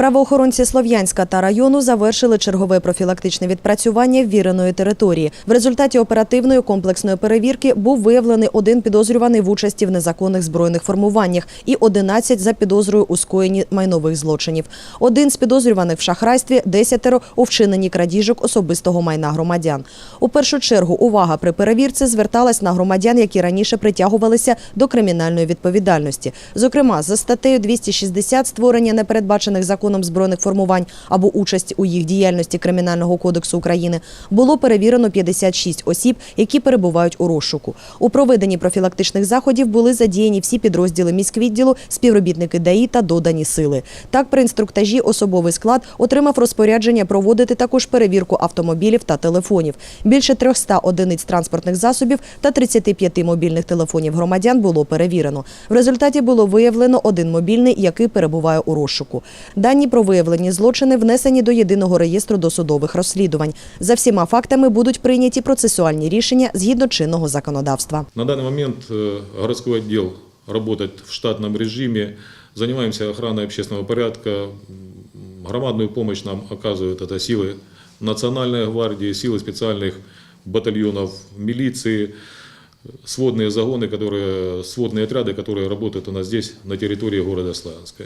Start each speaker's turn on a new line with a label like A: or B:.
A: Правоохоронці Слов'янська та району завершили чергове профілактичне відпрацювання ввіреної території. В результаті оперативної комплексної перевірки був виявлений один підозрюваний в участі в незаконних збройних формуваннях і 11 за підозрою у скоєнні майнових злочинів. Один з підозрюваних в шахрайстві, десятеро у вчиненні крадіжок особистого майна громадян. У першу чергу увага при перевірці зверталась на громадян, які раніше притягувалися до кримінальної відповідальності. Зокрема, за статтею 260 створення непередбачених законом збройних формувань або участь у їх діяльності Кримінального кодексу України було перевірено 56 осіб, які перебувають у розшуку. У проведенні профілактичних заходів були задіяні всі підрозділи міськвідділу, співробітники ДАІ та додані сили. Так, при інструктажі особовий склад отримав розпорядження проводити також перевірку автомобілів та телефонів. Більше 300 одиниць транспортних засобів та 35 мобільних телефонів громадян було перевірено. В результаті було виявлено один мобільний, який перебуває у розшуку. Дані про виявлені злочини внесені до єдиного реєстру досудових розслідувань. За всіма фактами будуть прийняті процесуальні рішення згідно чинного законодавства.
B: На данный момент э, городской отдел работает в штатном режиме. Занимаемся охраной общественного порядка. М, Громадную помощь нам оказывают это силы Национальной гвардии, силы специальных батальонов милиции, сводные загоны, которые, сводные отряды, которые работают у нас здесь, на территории города Славянска.